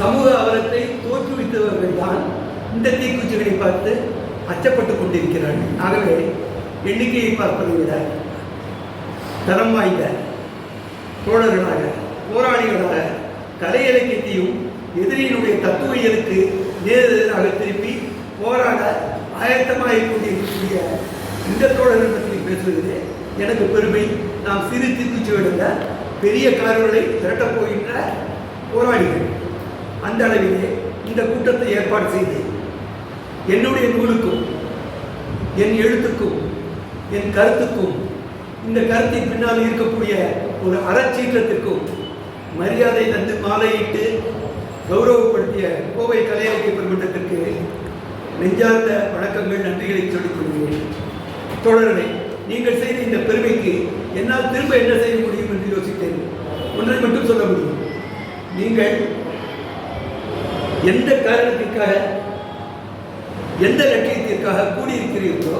சமூக அவலத்தை தோற்றுவித்தவர்கள் தான் இந்த தீக்குச்சிகளை பார்த்து அச்சப்பட்டுக் கொண்டிருக்கிறார்கள். ஆகவே எண்ணிக்கையை பார்ப்பதை விட தரம் வாய்ந்த தோழர்களாக போராளிகளாக கலை இலக்கியத்தையும் எதிரியினுடைய தத்துவ இயலுக்கு நேரெதிராக திருப்பி போராட ஆயத்தமாக கொண்டிருக்கக்கூடிய இந்த தோழர்கள் பற்றி பேசுவதிலே எனக்கு பெருமை. நாம் சிறு தீக்குச்சி விடுங்க பெரிய கார்களை திரட்டப் போகின்ற போராளிகள். அந்த அளவிலே இந்த கூட்டத்தை ஏற்பாடு செய்து என்னுடைய நூலுக்கும் என் எழுத்துக்கும் என் கருத்துக்கும் இந்த கருத்தின் பின்னால் இருக்கக்கூடிய ஒரு அறச்சீற்றத்திற்கும் மரியாதை தந்து மாலையிட்டு கௌரவப்படுத்திய கோவை கலையரங்கை பெருமன்றத்திற்கு நெஞ்சார்ந்த வணக்கங்கள் நன்றிகளை சொல்லிக் கொள்கிறேன். நீங்கள் செய்த இந்த பெருமைக்கு என்னால் திரும்ப என்ன செய்ய முடியும் என்று யோசித்தேன். ஒன்றை மட்டும் சொல்ல முடியும். நீங்கள் எந்த காரணத்திற்காக எந்த லட்சியத்திற்காக கூடியிருக்கிறீர்களோ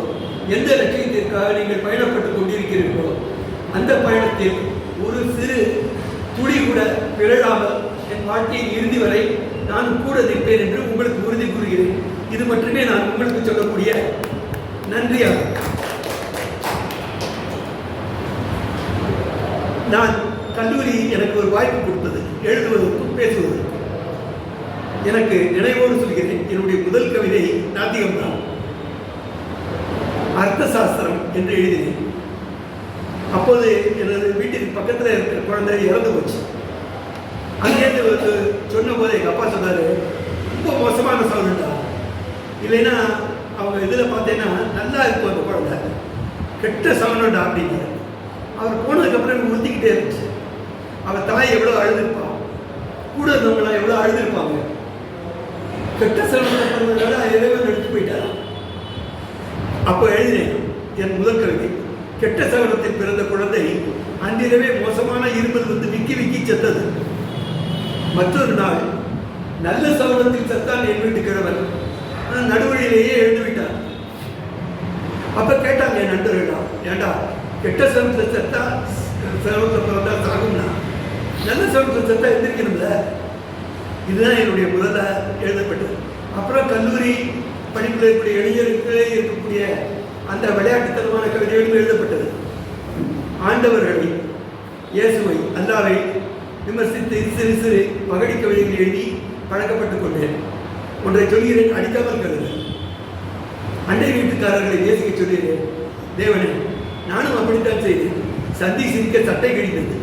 எந்த லட்சியத்திற்காக நீங்கள் பயணப்பட்டுக் கொண்டிருக்கிறீர்களோ அந்த பயணத்தில் ஒரு சிறு துளி கூட பிறழாமல் என் வாழ்க்கையின் இறுதி வரை நான் கூட நிற்பேன் என்று உங்களுக்கு உறுதி கூறுகிறேன். இது மட்டுமே நான் உங்களுக்கு சொல்லக்கூடிய நன்றியாகும். நான் கல்லூரி எனக்கு ஒரு வாய்ப்பு கொடுத்தது. எழுதுவதற்கும் பேசுவதற்கும். எனக்கு நினைவோடு சொல்கிறேன். என்னுடைய முதல் கவிதை நாத்திகம்தான். அர்த்த சாஸ்திரம் என்று எழுதினேன். அப்போது எனது வீட்டிற்கு பக்கத்தில் இருக்கிற குழந்தை இறந்து போச்சு. அங்கேருந்து வந்து சொன்ன போது எங்கள் அப்பா சொன்னார் ரொம்ப மோசமான சவுண்டுடா. இல்லைன்னா அவங்க இதில் பார்த்தீங்கன்னா நல்லா இருக்கும் அந்த குழந்தை. கெட்ட சவுண்டுடா அப்படிங்க அவர் போனதுக்கப்புறம் எனக்கு உறுத்திக்கிட்டே இருந்துச்சு. அவர் தாய் எவ்வளோ அழுதுருப்பான் கூட இருந்தவங்களாம் எவ்வளோ அழுதுருப்பாங்க. கெட்ட சவுண்டில் பிறந்ததால இறைவன் எடுத்து போயிட்டாராம் அப்போ எழுதினேன் என் முதல் கவிதை கெட்ட சகனத்தில் பிறந்த குழந்தை அன்றிரவே மோசமான இருமல் வந்து விக்கி விக்கி செத்தது. மற்றொரு நாள் நல்ல சவரத்தில் செத்தான் என் வீட்டு கிழவன் நடுவழியிலேயே எழுந்துவிட்டான் அப்ப கேட்டாங்க என் நண்பர்களா ஏண்டா கெட்ட சவனத்தில் செத்தா சவனத்தில் பிறந்தா சாகும்னா? நல்ல சவனத்தில் செத்தா எந்திரிக்கணும்ல? இதுதான் என்னுடைய முதல்ல எழுதப்பட்டது. அப்புறம் கல்லூரி படிப்பில் இருக்கக்கூடிய இளைஞர்களே இருக்கக்கூடிய அந்த விளையாட்டுத்தனமான கவிதைகளும் எழுதப்பட்டது. ஆண்டவர்களை இயேசுவை அல்லாவை விமர்சித்து சிறு சிறு மகடி கவிதைகள் எழுதி பழக்கப்பட்டுக் கொண்டேன். ஒன்றை சொல்கிறேன் அடிக்காமல் கருது. அண்டை வீட்டுக்காரர்களை நேசிக்க சொல்கிறேன். தேவனே நானும் அப்படித்தான் செய்தேன். சந்தி சிரிக்க சட்டை கிடைத்தது.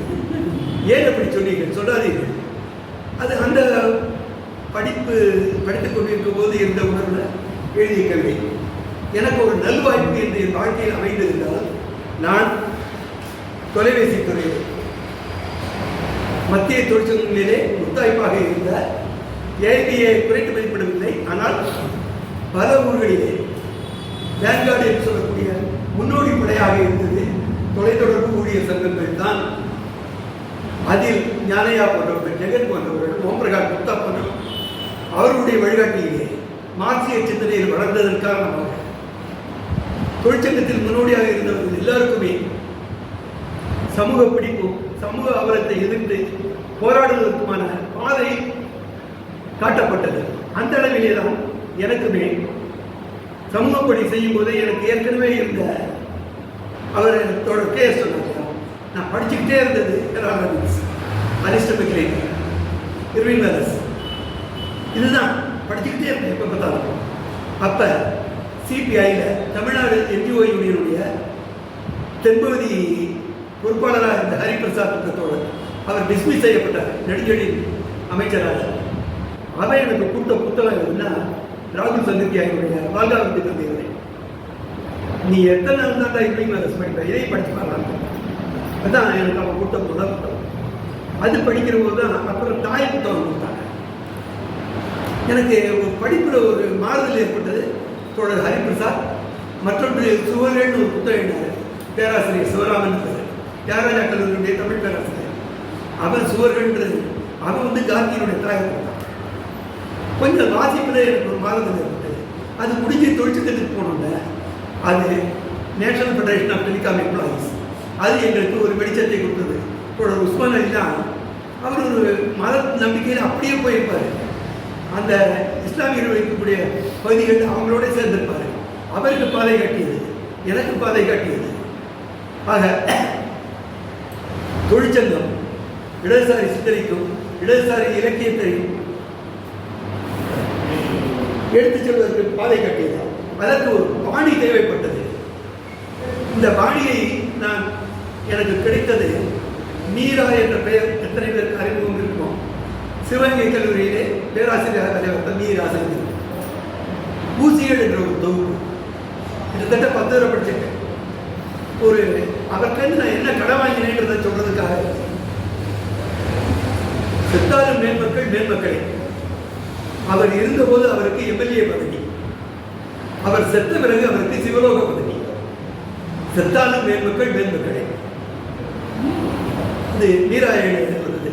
ஏன் அப்படி சொன்னீங்க சொல்லாதீர்கள். அது அந்த படிப்பு படித்துக் கொண்டிருக்கும் போது இருந்த உணர்வில் எழுதிய கல்வி. எனக்கு ஒரு நல்வாய்ப்பு என்று என் வாழ்க்கையில் அமைந்திருந்தால் நான் தொலைபேசி துறையில் மத்திய தொழிற்சங்கங்களிலே முத்தாய்ப்பாக இருந்த ஏபிஏ குறைத்து மதிப்பிடவில்லை. ஆனால் பல ஊர்களிலே வேன்கார்டு என்று சொல்லக்கூடிய முன்னோடி படையாக இருந்தது தொலைத்தொடர்பு ஊழியர் சங்கங்கள் தான். அதில் ஞானையா போன்றவர்கள் ஜெகன் போன்றவர்கள் ஓம்பிரகாஷ் குப்தா போன்றவர்கள் அவர்களுடைய வழிகாட்டியிலே மார்க்சிய சிந்தனையில் வளர்ந்ததன் காரணமாக தொழிற்சங்கத்தில் முன்னோடியாக இருந்தவர்கள் எல்லாருக்குமே சமூக பிடிப்பும் சமூக அவலத்தை எதிர்த்து போராடுவதற்குமான பாதை காட்டப்பட்டது. அந்த அளவிலே தான் எனக்குமே சமூக பணி செய்யும் போது எனக்கு ஏற்கனவே இருந்த அவர் தொடர் கே சொன்னார். நான் படிச்சுக்கிட்டே இருந்தது ராமன்ஸ் அரிஸ்டமிக்லேன் இர்வின் வெலஸ். இதுதான். படிச்சுக்கிட்டே இருந்தேன் எப்போ பார்த்தாலும். அப்போ சிபிஐயில் தமிழ்நாடு என்ஜிஓ யூனியனுடைய தென்பகுதி பொறுப்பாளராக இருந்த ஹரிபிரசாத் என்ற அவர் டிஸ்மிஸ் செய்யப்பட்டார். நெடுஞ்செழி அமைச்சராக. அவன் எனக்கு கொடுத்த புத்தகம் என்ன ராகுல் சந்திரியாவுடைய வாழ்காலத்தை தந்தையவரை. நீ எத்தனை இருந்தாண்டா தான் இப்படிங்க அதை இதையும் படிச்சு பாருங்க அதான் எனக்கு அவன் கொடுத்த முதல் புத்தகம் அது படிக்கிற போது தான் அப்புறம் தாய் புத்தகம் கொடுத்தாங்க. எனக்கு ஒரு படிப்பில் ஒரு மாறுதல் ஏற்பட்டது. தோழர் ஹரிபிரசாத் மற்றொன்று சுவரேன்னு ஒரு புத்தகம் எழுதினார். பேராசிரியர் சிவராமன் சார் தியாகராஜா கல்லூரியுடைய தமிழ் பேராசிரியர். அவன் சுவர்கள்ன்றது அவன் வந்து காந்தியினுடைய தாயை கொடுத்தான் கொஞ்சம் வாசிப்பில் எனக்கு ஒரு மாறுதல் ஏற்பட்டது. அது முடிஞ்சு தொழிற்சங்கத்துக்கு போனோம்ல அது national federation of telecom employees. அது எங்களுக்கு ஒரு வெளிச்சத்தை கொடுத்தது. தோழர் உஸ்மான் அலி தான் அவர் ஒரு மத நம்பிக்கையில் அப்படியே போயிருப்பார். அந்த இஸ்லாமியர்கள் வைக்கக்கூடிய பகுதிகள் அவங்களோட சேர்ந்திருப்பார். அவருக்கு பாதை காட்டியது எனக்கு பாதை காட்டியது. ஆக தொழிற்சங்கம் இடதுசாரி சிந்தனைக்கும் இடதுசாரி இலக்கியத்தையும் எடுத்துச் செல்வதற்கு பாதை காட்டியது. அதற்கு ஒரு பாணி தேவைப்பட்டது. இந்த பாணியை நான் எனக்கு கிடைத்தது மீரா என்ற பெயர். எத்தனை பேருக்கு அறிமுகம் இருக்கும் சிவகங்கை கல்லூரியிலே பேராசிரியர் தலைவர் மீராசிரியர் செய்தது ஊசிகள் என்ற ஒரு தொகுப்பு. கிட்டத்தட்ட பத்து வரை படிச்சிருக்கேன். ஒரு அவர்கிட்ட நான் என்ன கடன் வாங்கினேன்றதை சொல்றதுக்காக. செத்தாலும் மேன்மக்கள் மேன்மக்களே அவர் இருந்தபோது அவருக்கு எம்எல்ஏ பதவி. அவர் செத்த பிறகு அவருக்கு சிவலோக பதவி. செத்தாலும் மேன்மக்கள் மேன்மக்களே வந்து நீராயணன் வருது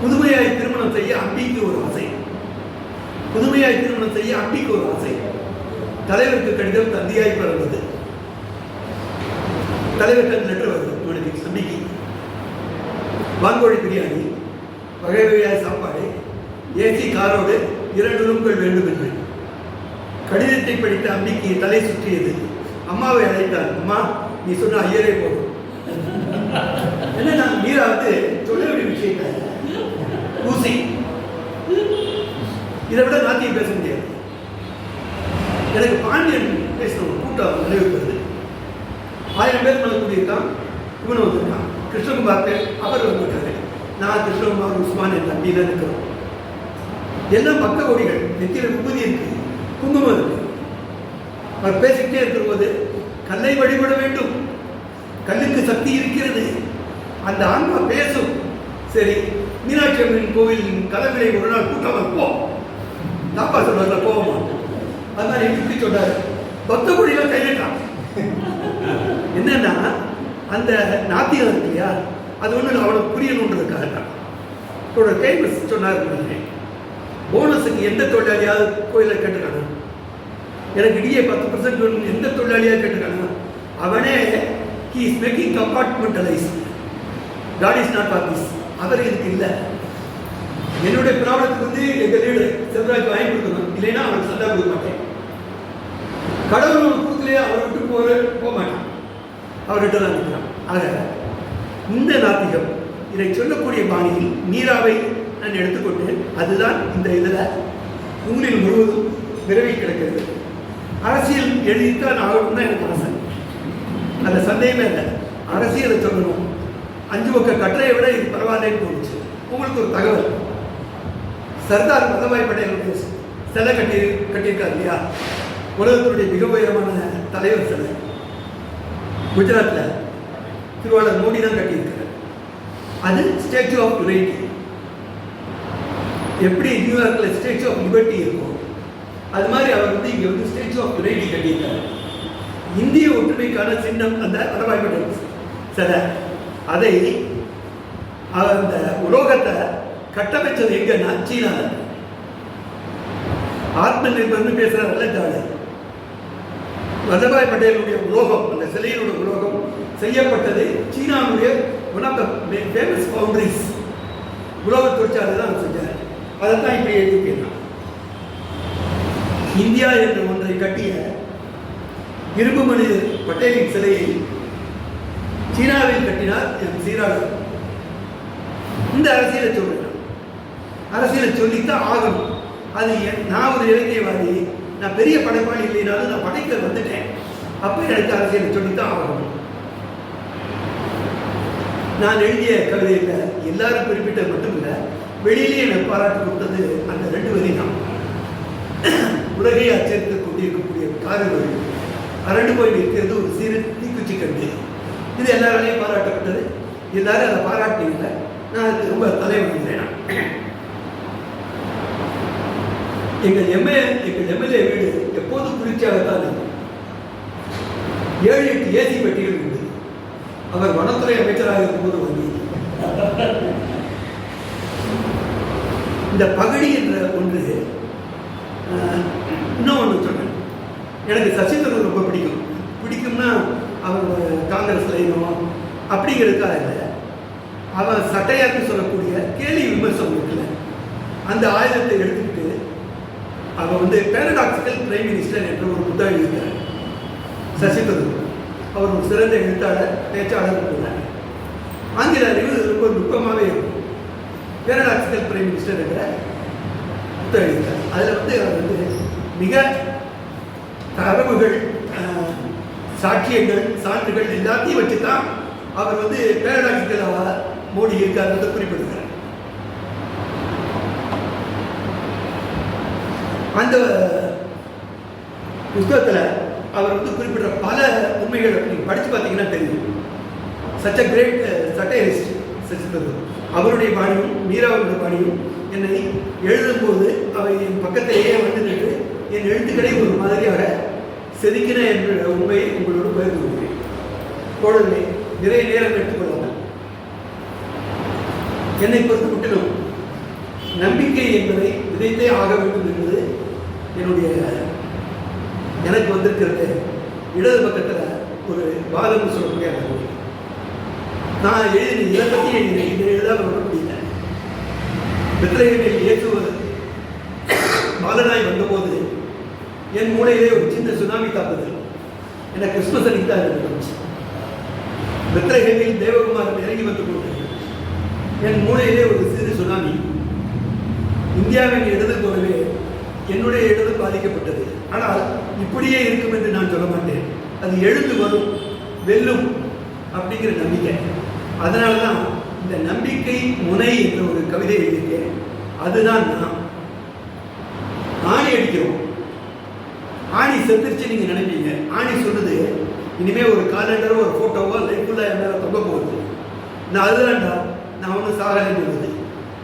புதுமையாய் திருமணம் செய்ய அம்பிக்கு ஒரு ஆசை. புதுமையாய் திருமணம் செய்ய அம்பிக்கு ஒரு ஆசை. தலைவருக்கு கடிதம் தந்தியாய் பிறந்தது. தலைவர் கண் லெட்டர் வருது இவனுக்கு அம்பிக்கு. வாங்கோழி பிரியாணி வகை வகையாய் சாப்பாடு ஏசி காரோடு இரண்டு ரூம்கள் வேண்டும் என்று. கடிதத்தை படித்த அம்பிக்கு தலை சுற்றியது. அம்மாவை அழைத்தார் அம்மா நீ சொன்ன ஐயரே போதும். வந்து சொல்ல வேண்டிய ஊசி. இதை விட நாத்தியம் பேச முடியாது. எனக்கு பாண்டியன் பேசின ஒரு கூட்டம் நினைவுக்கிறது ஆயிரம் பேர் மேல கூடியிருக்கான் இவனும் வந்திருக்கான். கிருஷ்ணகுமார் அவர் வந்திருக்காரு. நான் கிருஷ்ணகுமார் உஸ்மான் என் தம்பியில இருக்கிறோம். எல்லாம் பக்க கொடிகள். நெத்தியில விபூதி இருக்கு. குங்குமம் இருக்கு அவர் பேசிக்கிட்டே இருக்கிற போது கல்லை வழிபட வேண்டும். கல்லுக்கு சக்தி இருக்கிறது. அந்த ஆன்மா பேசும். சரி மீனாட்சி அம்மன் கோவில் கதவிலை ஒரு நாள் கூட்டம் வைப்போம் தாப்பா சொல்றாங்க போவோமா அது மாதிரி எப்படி சொன்னார். பக்த கொடியில கையிட்டான் என்னன்னா அந்த நாத்தியம் இருக்கு இல்லையா அது ஒன்று அவனுக்கு புரியணுன்றதுக்காக தான் அவரோட கைமஸ் சொன்னார் நினைக்கிறேன். போனஸுக்கு எந்த தொழிலாளியாவது கோயிலை கேட்டுக்கணும். எனக்கு இடியே பத்து பர்சன்ட் எந்த தொழிலாளியாக கேட்டுக்கணும். அவனே he is making compartmentalise god is not for this அவர் இதுக்கு இல்லை. என்னுடைய ப்ராப்ளத்துக்கு வந்து எங்கள் லீடர் செல்வராஜ் வாங்கி கொடுக்கணும். இல்லைன்னா அவருக்கு சண்டை கொடுக்க மாட்டேன். கடவுள் ஒரு கூத்துலேயே அவரை விட்டு போக போக மாட்டான். அவர்கிட்ட தான் இருக்கிறான் ஆக இந்த நாத்திகம் இதை சொல்லக்கூடிய பாணியில் நீராவை நான் எடுத்துக்கொண்டு அதுதான் இந்த இதில் நூலில் முழுவதும் விரவி கிடக்கிறது. அரசியல் எழுதித்தான் ஆகணும் தான் எனக்கு ஆசை. அந்த சந்தேகமே இல்லை. அரசியலை சொல்லணும். அஞ்சு பக்க கட்டுரையை விட இது பரவாயில்லைன்னு தோணுச்சு. உங்களுக்கு ஒரு தகவல். சர்தார் வல்லபாய் பட்டேலுடைய சிலை கட்டி கட்டியிருக்கார் இல்லையா? உலகத்தினுடைய மிக உயரமான தலைவர் சிலை. குஜராத்தில் திருவாளர் மோடி தான் கட்டியிருக்காரு. அது ஸ்டேச்சு ஆஃப் யுனைட்டி எப்படி நியூயார்க்கில் ஸ்டேச்சு ஆஃப் லிபர்ட்டி இருக்கும் அது மாதிரி அவர் வந்து இங்கே வந்து ஸ்டேச்சு ஆஃப் யுனைட்டி கட்டியிருக்காரு. இந்திய ஒற்றுமைக்கான சின்னம் அந்த வல்லபாய் பட்டேல் சிலை. அதை அந்த உலோகத்தை கட்டமைச்சது எங்கன்னா சீனா ஆத்ம நிர்பர்னு பேசுறாருல்ல ஜாலி வல்லபாய் பட்டேலுடைய உலோகம் அந்த சிலையினுடைய உலோகம் செய்யப்பட்டது சீனாவுடைய one of the famous foundries உலோக தொழிற்சாலை தான் செஞ்சார். அதை தான் இப்படி எழுதியிருக்கேன் இந்தியா என்ற ஒன்றை கட்டிய இரும்பு மனிதர் பட்டேலின் சிலையை சீனாவில் கட்டினார் என் சீராளர் இந்த அரசியலை சொல்றேன். அரசியலை சொல்லித்தான் ஆகணும். அது என்- நான் ஒரு இலக்கியவாதி நான் பெரிய படைப்பாளி இல்லைனாலும் நான் படைக்க வந்துட்டேன். அப்போ எனக்கு அரசியலை சொல்லித்தான் ஆகணும். நான் எழுதிய கவிதையில் எல்லாரும் குறிப்பிட்டது மட்டும் இல்லை வெளியிலே எனக்கு பாராட்டு கொடுத்தது அந்த ரெண்டு வரி தான் உலகை அச்சரித்து கொண்டிருக்கக்கூடிய காரணம் அரண்டு போய் நிற்கிறது ஒரு சிறு தீக்குச்சி கண்டு. இது எல்லாராலையும் பாராட்டப்பட்டது. எல்லாரும் அதை பாராட்டினீங்க நான் அதுக்கு ரொம்ப தலைவணங்கிறேன் எங்கள் எம்ஏ எங்கள் எம்எல்ஏ வீடு எப்போதும் குளிர்ச்சியாகத்தான் இருக்கும். ஏழு எட்டு ஏசி பெட்டிகள் உண்டு. அவர் வனத்துறை அமைச்சராக இருக்கும்போது வந்து இந்த பகடி என்ற ஒன்று இன்னும் ஒன்று சொன்னேன் எனக்கு சசி தரூர் ரொம்ப பிடிக்கும். பிடிக்கும்னா அவர் காங்கிரஸ் லைனோ அப்படிங்கிறதுக்காக இல்லை அவன் சட்டையாக்கு சொல்லக்கூடிய கேலி விமர்சனம் இருக்குல்ல அந்த ஆயுதத்தை எடுத்துக்கிட்டு அவன் வந்து பேரடாக்சிக்கல் பிரைம் மினிஸ்டர் என்ற ஒரு புத்தகம் எழுதினார் சசி தரூர் அவர் ஒரு சிறந்த எழுத்தாளர் பேச்சாளர் கூட. ஆங்கில அறிவு ரொம்ப நுட்பமாகவே இருக்கும். பேரடாக்சிக்கல் பிரைம் மினிஸ்டர் என்ற புத்தகம் எழுதினார் அதில் வந்து அவர் வந்து மிக தரவுகள் சாட்சியங்கள் சான்றுகள் எல்லாத்தையும் வச்சு தான் அவர் வந்து பேரடாக்சிக்கலாக மோடி இருக்காருன்றதை குறிப்பிடுகிறார். அந்த புஸ்தகத்தில் அவர் வந்து குறிப்பிட்ட பல உண்மைகளை நீங்கள் படித்து பார்த்தீங்கன்னா தெரியும். சச் அ கிரேட் சட்டையரிஸ்ட் சச்சிதர் அவருடைய பாணியும் மீராவுடைய பாணியும் என்னை எழுதும்போது அவை என் பக்கத்திலேயே வந்து நின்று என் எழுத்துக்களை ஒரு மாதிரியாக செதுக்கின என்ற உண்மையை உங்களோடு பகிர்ந்து கொள்கிறேன். பொழுது நிறைய நேரம் எடுத்துக்கொள்ளாமல் என்னை பொறுத்து முற்றிலும் நம்பிக்கை என்பதை விதைத்தே ஆக வேண்டும் என்பது என்னுடைய எனக்கு வந்திருக்கிறது இடது பக்கத்தில் ஒரு வாதம் சொல்லக்கூடிய நான் எழுதின இதை பற்றி எழுதினேன். இதை எழுதாம விட முடியல பெத்ரகமில் இயேசுவது பாலனாய் வந்தபோது என் மூளையிலே ஒரு சின்ன சுனாமி தாக்குதல் என்ன கிறிஸ்துமஸ் அன்னைக்கு தான் இருந்துச்சு பெத்ரகமில் தேவகுமாரன் இறங்கி வந்து கொண்டு என் மூளையிலே ஒரு சிறு சுனாமி இந்தியாவின் இடது போலவே என்னுடைய இடது பாதிக்கப்பட்டது. ஆனால் இப்படியே இருக்கும் என்று நான் சொல்ல மாட்டேன். அது எழுந்து வரும் வெல்லும் அப்படிங்கிற நம்பிக்கை. அதனால தான் இந்த நம்பிக்கை முனை என்ற ஒரு கவிதை எழுதியிருக்கேன். அதுதான் நான் ஆணி அடிக்கிறோம். ஆணி நீங்கள் நீங்க நினைப்பீங்க. ஆணி சொல்லுது இனிமேல் ஒரு காலண்டரோ ஒரு ஃபோட்டோவோ லைஃப்பில் என் தொங்க போகுது நான் அதுதான்டா நான் ஒன்றும் சாகலைன்னு சொல்லுது.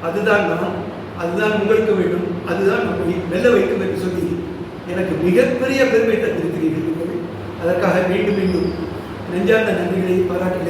அதுதான் நான் அதுதான் உங்களுக்கு வேண்டும் அதுதான் நம்மை வெல்ல வைக்கும் என்று சொல்லி எனக்கு மிகப்பெரிய பெருமை தந்திருக்கிறீர்கள் அதற்காக மீண்டும் மீண்டும் நெஞ்சார்ந்த நன்றிகளை பாராட்டி